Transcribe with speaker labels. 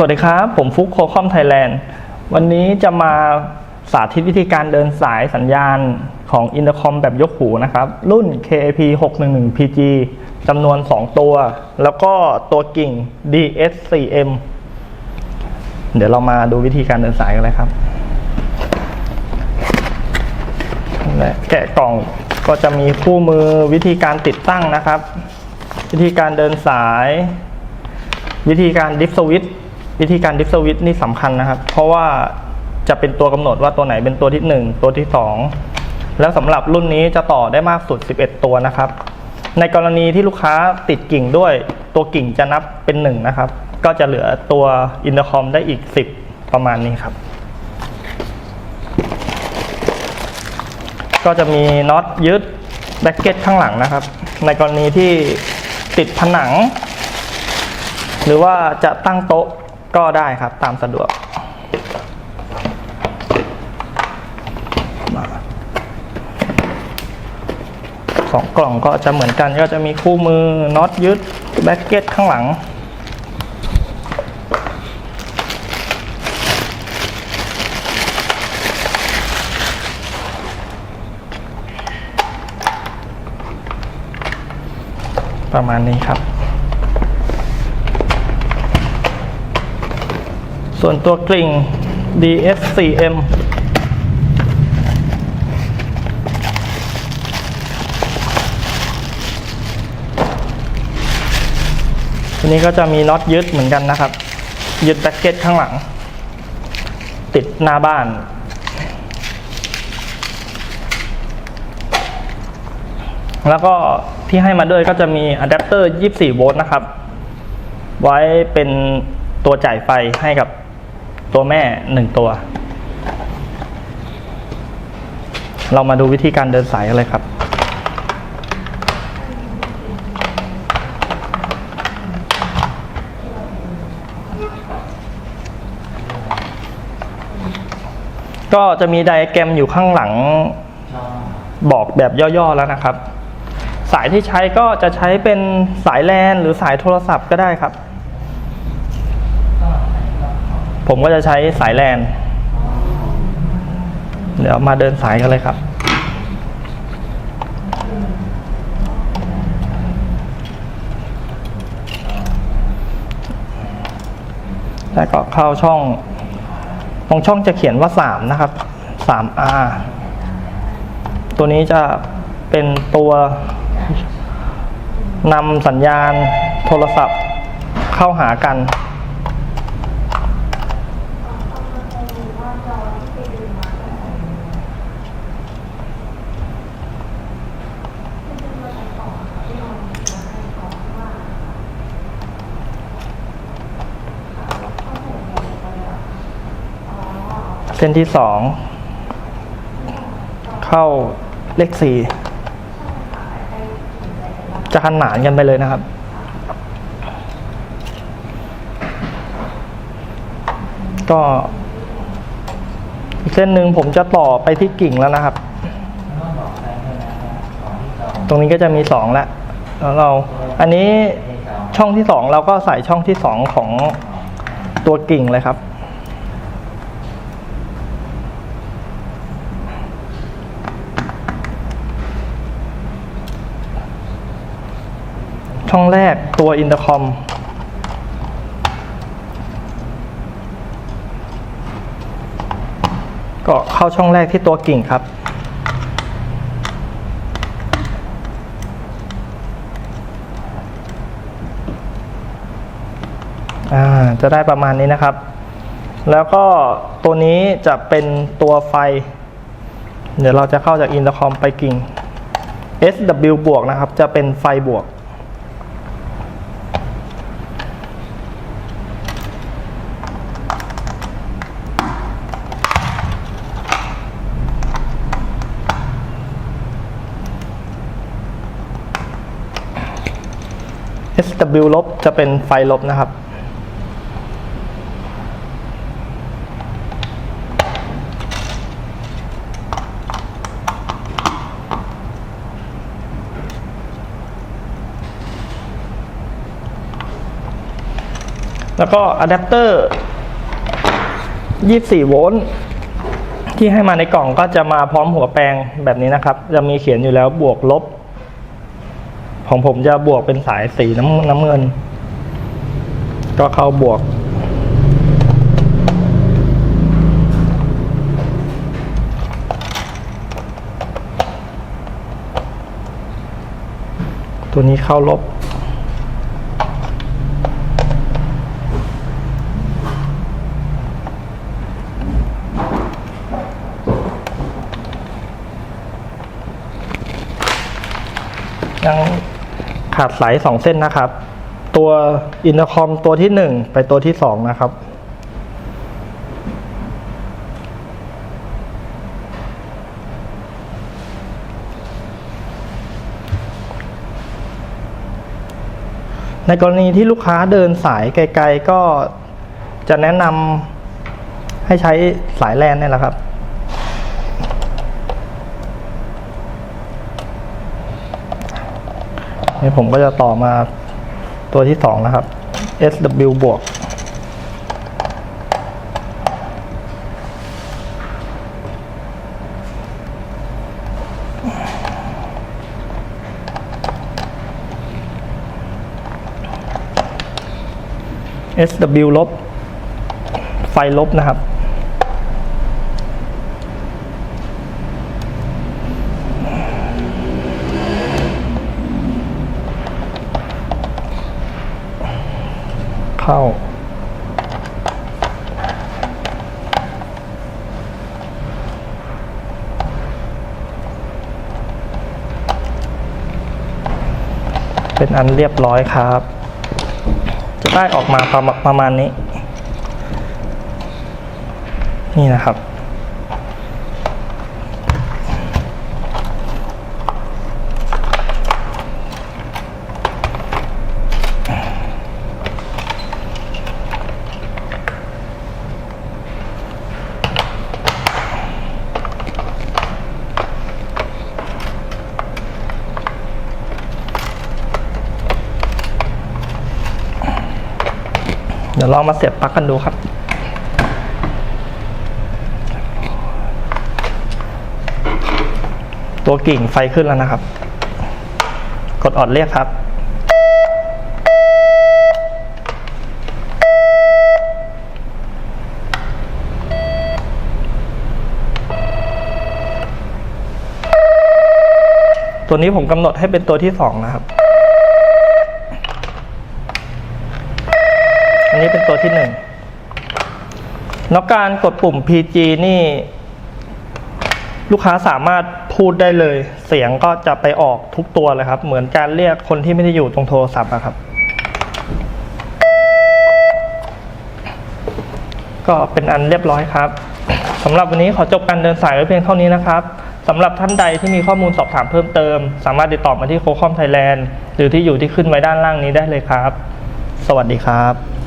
Speaker 1: สวัสดีครับ ผมฟุกโคคอมไทยแลนด์ วันนี้จะมาสาธิตวิธีการเดินสายสัญญาณของอินเตอร์คอมแบบยกหูนะครับ รุ่น KAP 611 PG จำนวน 2 ตัว แล้วก็ตัวกิ่ง DS4M เดี๋ยวเรามาดูวิธีการเดินสายกันเลยครับและแกะกล่องก็จะมีคู่มือวิธีการติดตั้งนะครับ วิธีการเดินสาย วิธีการดิฟสวิต วิธีการดิฟสวิตนี่สำคัญนะครับ เพราะว่าจะเป็นตัวกำหนดว่าตัวไหนเป็นตัวที่ 1 ตัวที่ 2 แล้วสำหรับรุ่นนี้จะต่อได้มากสุด 11 ตัวนะครับ ในกรณีที่ลูกค้าติดกิ่งด้วย ตัวกิ่งจะนับเป็น 1 นะครับ ก็จะเหลือตัวอินเตอร์คอมได้อีก 10 ประมาณนี้ครับ ก็จะมีน็อตยึดแบ็กเก็ตข้างหลังนะครับ ในกรณีที่ติดผนัง หรือว่าจะตั้งโต๊ะ ก็ได้ครับตามสะดวกสองกล่องก็จะเหมือนกันก็จะมีคู่มือน็อตยึดแบ็กเก็ตข้างหลัง ประมาณนี้ครับ ส่วนตัวกลิ่ง DS4M ตัวนี้ก็จะมีน็อตยึดเหมือนกันนะครับ ยึดแบ็กเก็ตข้างหลัง ติดหน้าบ้าน แล้วก็ที่ให้มาด้วยก็จะมีอะแดปเตอร์ 24 โวลต์นะครับ ไว้เป็นตัวจ่ายไฟให้กับ ตัวแม่หนึ่งตัว เรามาดูวิธีการเดินสายกันเลยครับ ก็จะมีไดอะแกรมอยู่ข้างหลังบอกแบบย่อๆแล้วนะครับ สายที่ใช้ก็จะใช้เป็นสายแลนหรือสายโทรศัพท์ก็ได้ครับ ผมก็จะใช้สายแลน เดี๋ยวมาเดินสายกันเลยครับ แล้วก็เข้าช่อง ตรงช่องจะเขียนว่า 3 นะครับ 3R ตัวนี้จะเป็นตัวนำสัญญาณโทรศัพท์เข้าหากัน เส้นที่สองเข้าเลขสี่จะขนานกันไปเลยนะครับ ก็อีกเส้นหนึ่งผมจะต่อไปที่กิ่งแล้วนะครับ ตรงนี้ก็จะมีสองแล้วแล้วเราอันนี้ช่องที่สองเราก็ใส่ช่องที่สองของตัวกิ่งเลยครับ ช่องแรกตัวอินเตอร์คอม ก็เข้าช่องแรกที่ตัวกิ่งครับ จะได้ประมาณนี้นะครับ แล้วก็ตัวนี้จะเป็นตัวไฟ เดี๋ยวเราจะเข้าจากอินเตอร์คอมไปกิ่ง SW บวกนะครับ จะเป็นไฟบวก SW ลบจะเป็นไฟลบนะครับ แล้วก็อะแดปเตอร์ 24 โวลต์ที่ให้มาในกล่องก็จะมาพร้อมหัวแปลงแบบนี้นะครับ จะมีเขียนอยู่แล้วบวกลบ ของผมจะบวกเป็นสายสีน้ำน้ำเงิน ก็เข้าบวก ตัวนี้เข้าลบยัง ขาดสายสองเส้นนะครับ ตัวอินเตอร์คอมตัวที่หนึ่งไปตัวที่สองนะครับ ในกรณีที่ลูกค้าเดินสายไกล ๆ ก็จะแนะนำให้ใช้สายแลนเนี่ยแหละครับ นี่ผมก็จะต่อมาตัวที่สองนะครับ SW บวก SW ลบ ไฟลบนะครับ เข้า เป็นอันเรียบร้อยครับ จะได้ออกมาประมาประมาณนี้ นี่นะครับ เดี๋ยวลองมาเสียบปลั๊กกันดูครับ ตัวกิ่งไฟขึ้นแล้วนะครับ กดออดเรียกครับตัวนี้ผมกำหนดให้เป็นตัวที่สองนะครับ นนี้เป็นตัวที่หนึ่งแล้วการกดปุ่ม PG นี่ ลูกค้าสามารถพูดได้เลย เสียงก็จะไปออกทุกตัวเลยครับ เหมือนการเรียกคนที่ไม่ได้อยู่ตรงโทรศัพท์อะครับ ก็เป็นอันเรียบร้อยครับสำหรับวันนี้ขอจบการเดินสายไว้เพียงเท่านี้นะครับสำหรับท่านใดที่มีข้อมูลสอบถามเพิ่มเติม สามารถติดต่อมาที่โคคอมไทยแลนด์หรือที่อยู่ที่ขึ้นไว้ด้านล่างนี้ได้เลยครับ สวัสดีครับ